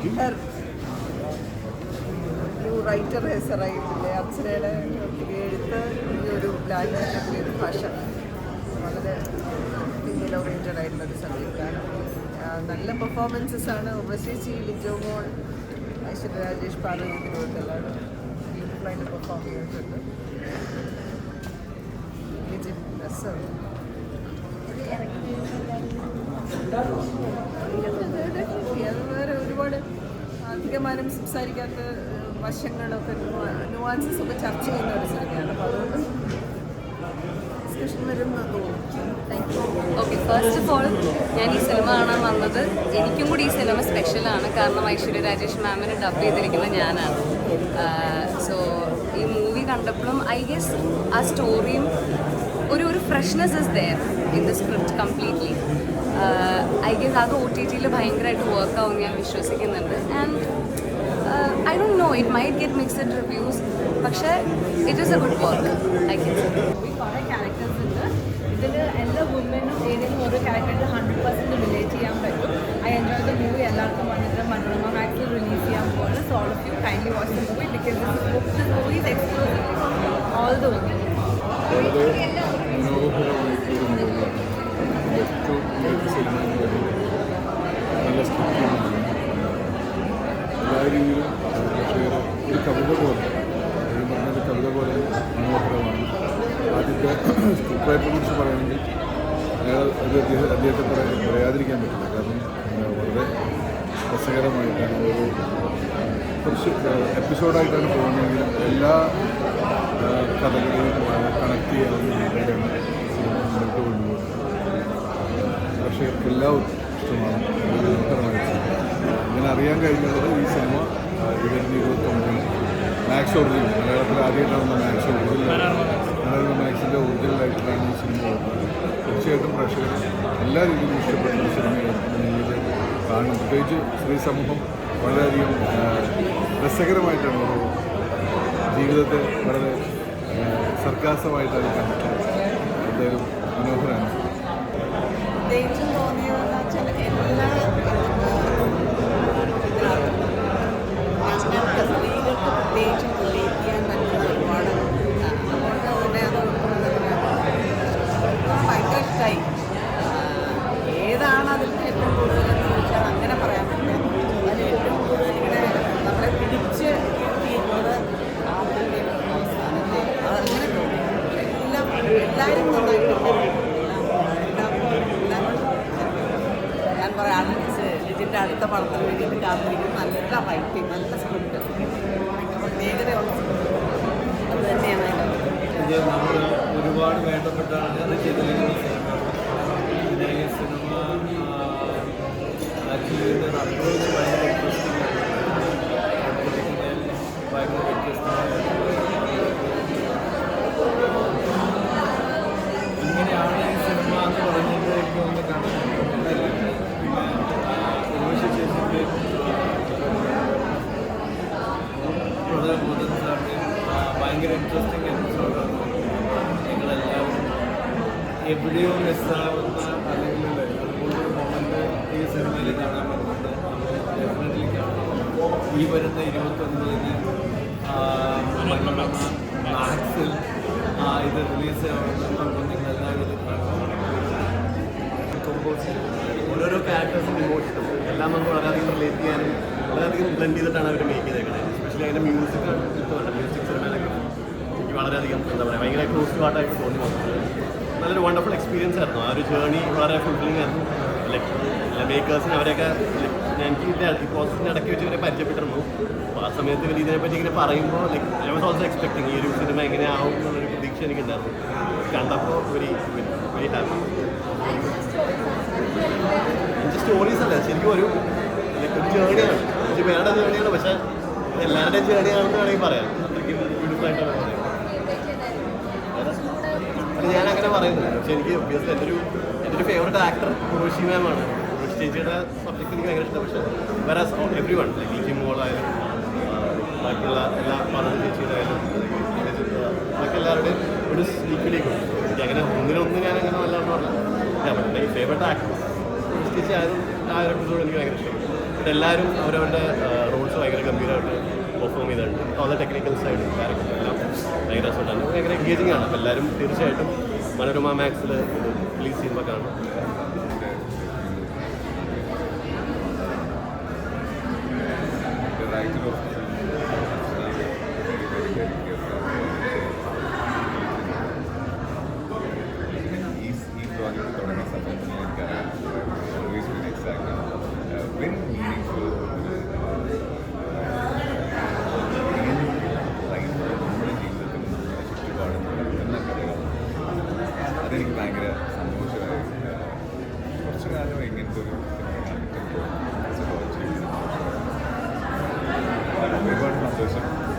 Hitter ഒരു writer ഹെസറായിട്ടില്ലേ അപ്സരയുടെ എഴുത്ത് ഈ ഒരു ലാംഗ്വേജ് പുതിയൊരു ഭാഷ വളരെ ഇന്ത്യയിൽ ഓറിയന്റഡ് ആയിട്ടുള്ള ഒരു സബ്ജക്റ്റാണ് നല്ല പെർഫോമൻസസ് ആണ് ഉപശേഷി ലിജോ മോൾ ഐശ്വര്യ രാജേഷ് പാർവതി തിരുവനന്തപുരത്തെല്ലാം ബ്യൂട്ടിഫുള്ളായിട്ട് പെർഫോം ചെയ്തിട്ടുണ്ട് ലിജിൻ രസം അത് വേറെ ഒരുപാട് അധികമാനം സംസാരിക്കാത്ത വശങ്ങളൊക്കെ നുവാൻസസ് ഒക്കെ ചർച്ച ചെയ്യുന്ന ഒരു സിനിമയാണ്. അപ്പോൾ അതുകൊണ്ട് ഓക്കെ ഫസ്റ്റ് ഓഫ് ഓൾ ഞാൻ ഈ സിനിമ കാണാൻ വന്നത് എനിക്കും കൂടി ഈ സിനിമ സ്പെഷ്യലാണ് കാരണം ഐശ്വര്യ രാജേഷ് മാമിന് ഡബ് ചെയ്തിരിക്കുന്ന ഞാനാണ്. സോ ഈ മൂവി കണ്ടപ്പോഴും ഐ ഗെസ് ആ സ്റ്റോറിയും ഒരു ഒരു freshness is there in the script completely I guess അത് ഒ ടി ടിയിൽ ഭയങ്കരമായിട്ട് വർക്കാവും ഞാൻ വിശ്വസിക്കുന്നുണ്ട്. And I don't know it might get mixed reviews പക്ഷേ it is a good work I guess കുറേ ക്യാരക്ടേഴ്സ് ഉണ്ട്. ഇതിൽ എല്ലാ വുമനും ഏതെങ്കിലും ഒരു ക്യാരക്ടറിൽ ഹൺഡ്രഡ് പെർസെന്റ് റിലേറ്റ് ചെയ്യാൻ പറ്റും. ഐ എൻജോയ് ദ മൂവി എല്ലാവർക്കും വന്നിട്ട് മനോരമ മാക്സിൽ റിലീസ് ചെയ്യാൻ പോകുന്നത് so all of you kindly watch the movie because this movie is exclusive all the woman വളരെ മനോഹരമായിട്ടുള്ള മൂവിയാണ് ഏറ്റവും മികച്ച സിനിമ എന്ന് പറയുന്നത് നല്ല സ്ക്രിപ്റ്റാണ് പക്ഷേ ഒരു കവിത പോലെ ഈ പറഞ്ഞൊരു കവിത പോലെ മനോഹരമാണ്. ആദ്യത്തെ സ്ക്രിപ്റ്റ് കുറിച്ച് പറയുകയാണെങ്കിൽ അയാൾ അദ്ദേഹം അദ്ദേഹത്തെ പറയാൻ പറയാതിരിക്കാൻ പറ്റില്ല. കാരണം വളരെ രസകരമായിട്ടാണ് ഒരു കുറച്ച് എപ്പിസോഡായിട്ടാണ് പോകുന്നതെങ്കിലും എല്ലാ കഥകളെയും കണക്ട് ചെയ്യാവുന്ന രീതിയിലാണ് മുന്നോട്ട് കൊണ്ടുപോകുന്നത്. പക്ഷേ എല്ലാവർക്കും ഇഷ്ടമാണ് ഒരു ഇങ്ങനെ അറിയാൻ കഴിഞ്ഞത് ഈ സിനിമ ഈ വരുന്ന ഇരുപത്തൊമ്പതിന് മാക്സ് ഒറിജിനൽ മലയാളത്തിൽ ആദ്യമായിട്ടാണ് മാക്സ് ഒറിജിനൽ മലയാളം മാക്സിന്റെ ഒറിജിനലായിട്ടാണ് ഈ സിനിമ തീർച്ചയായിട്ടും പ്രേക്ഷകർ എല്ലാ രീതിയിലും ഇഷ്ടപ്പെടുന്ന സിനിമയാണ് കാരണം പ്രത്യേകിച്ച് സ്ത്രീ സമൂഹം വളരെയധികം രസകരമായിട്ടാണ് ജീവിതത്തെ വളരെ സർക്കാസമായിട്ടാണ് കണ്ടത് എന്തായാലും മനോഹരമാണ് പ്രത്യേകിച്ചും തോന്നിയതെന്ന് വെച്ചാൽ എല്ലാ ഞങ്ങൾക്ക് സ്ത്രീകൾക്ക് പ്രത്യേകിച്ചും റിലേറ്റ് ചെയ്യാൻ പറ്റുന്ന ഒരുപാട് ആ, അതുകൊണ്ട് തന്നെ അത് ഭയങ്കര ഇഷ്ടമായി ഏതാണ് അതിൽ ഏറ്റവും കൂടുതലെന്ന് ചോദിച്ചാൽ അങ്ങനെ പറയാൻ പറ്റില്ല അതിൽ ഏറ്റവും കൂടുതൽ ഇങ്ങനെ നമ്മളെ പിടിച്ച് ഇരുത്തിയിരുന്നത് ആദ്യത്തെ അവസാനത്തെ അതങ്ങനെ തോന്നി എല്ലാം എല്ലാവരും നന്നായിട്ടുണ്ട് എല്ലാം എല്ലാം ഞാൻ പറയാം ലിജിന്റെ അടുത്ത പടത്തിന് വേണ്ടിയിട്ട് കാത്തിരിക്കും നല്ല റൈറ്റിംഗ് നല്ല സ്ക്രിപ്റ്റ് പ്രത്യേകതയുള്ള script. അത് തന്നെയാണ് ഒരുപാട് വേണ്ടപ്പെട്ടാണ് ആൾക്കാർ ചെയ്തിരിക്കുന്ന സിനിമയാണ്. പിന്നെ ഈ സിനിമ ഇതിന്റെ അപ്രോച്ച് ഭയങ്കര വ്യത്യസ്തമാണ് ഭയങ്കര വ്യത്യസ്തമായ ഭയങ്കര ഇൻട്രസ്റ്റിംഗ് എപ്പിസോഡാണ് നിങ്ങളെല്ലാവരും എവിടെയോ മിസ്സാവുന്ന അല്ലെങ്കിൽ അതുപോലൊരു മൊമെന്റ് ഈ സിനിമയിൽ കാണാൻ പറ്റുന്നുണ്ട് ഡെഫിനറ്റ്ലി കാണണം. ഈ വരുന്ന ഇരുപത്തൊൻപതിന് മാക്സിൽ ഇത് റിലീസ് ചെയ്യണമെന്നുണ്ടെങ്കിൽ നിങ്ങളെല്ലാവരും ഓരോരോ ക്യാരക്ടേഴ്സും ഇമോഷനും എല്ലാം നമുക്ക് വളരെയധികം റിലേറ്റ് ചെയ്യാനും വളരെയധികം ബ്ലെൻഡ് ചെയ്തിട്ടാണ് അവർ മേക്ക് ചെയ്തേക്കുന്നത്. എസ്പെഷ്യലി അതിന്റെ മ്യൂസിക് എടുത്തുകൊണ്ട് മ്യൂസിക് സിനിമയിലൊക്കെ വളരെയധികം എന്താ പറയുക ഭയങ്കര ക്ലോസ് ടു തോന്നി വന്നത്. നല്ലൊരു വണ്ടർഫുൾ എക്സ്പീരിയൻസ് ആയിരുന്നു. ആ ഒരു ജേർണി വളരെ ഫുൾഫില്ലിംഗ് ആയിരുന്നു. ലൈക്ക് മേക്കേഴ്സിന് അവരെയൊക്കെ എനിക്ക് ഇതിന്റെ ഈ പ്രോസസ്സിന്റെ ഇടയ്ക്ക് വെച്ച് ഇവരെ പരിചയപ്പെട്ടിരുന്നു. അപ്പോൾ ആ സമയത്ത് ഇവർ ഇതിനെപ്പറ്റി ഇങ്ങനെ പറയുമ്പോൾ like I was also expecting ഈ ഒരു സിനിമ എങ്ങനെയാവും എന്നുള്ളൊരു പ്രതീക്ഷ എനിക്കുണ്ടായിരുന്നു. കണ്ടപ്പോൾ ഹാപ്പി എനിക്ക് സ്റ്റോറീസ് അല്ല ശരിക്കും ഒരു ലൈക്ക് ഒരു ജേണിയാണ് ഒരു വേറെ ജേണിയാണ് പക്ഷേ എല്ലാവരുടെയും ജേണിയാണെന്ന് വേണമെങ്കിൽ പറയാം. അത്രയ്ക്ക് ബ്യൂട്ടിഫുൾ ആയിട്ടാണ് പറയുന്നത് ഞാൻ അങ്ങനെ പറയുന്നത് പക്ഷേ എനിക്ക് ഒബ്വിയസ്ലി എന്റെ ഒരു എന്റെ ഒരു ഫേവറേറ്റ് ആക്ടർ ഉർവശി മാമാണ് ഉർവശി ചേച്ചിയുടെ സബ്ജക്ട് എനിക്ക് ഭയങ്കര ഇഷ്ടം. പക്ഷേ വേറെ എവ്രി വൺ ലൈക്ക് ലിജി മോളായാലും ബാക്കിയുള്ള എല്ലാ പറഞ്ഞ ചേച്ചിയുടെ ആയാലും ബാക്കി എല്ലാവരുടെയും ഒരു ഈക്വലി എനിക്ക് അങ്ങനെ ഒന്നിനൊന്നും ഞാൻ അങ്ങനെ നല്ല പറഞ്ഞില്ല. ഞാൻ ആക്ടർ ഉർവശി ചേച്ചി ആരും ആ ഒരു എപ്പിസോഡ് എനിക്ക് ഭയങ്കര ബട്ട് എല്ലാവരും അവരവരുടെ റോൾസ് ഭയങ്കര ഗംഭീരമായിട്ട് പെർഫോം ചെയ്തിട്ടുണ്ട്. All the technical side character എല്ലാം ഭയങ്കര രസമുണ്ടായിരുന്നു ഭയങ്കര എൻഗേജിങ് ആണ്. അപ്പോൾ എല്ലാവരും തീർച്ചയായിട്ടും മനോരമ മാക്സിൽ റിലീസ് ചെയ്യുമ്പോൾ കാണും. Obrigado.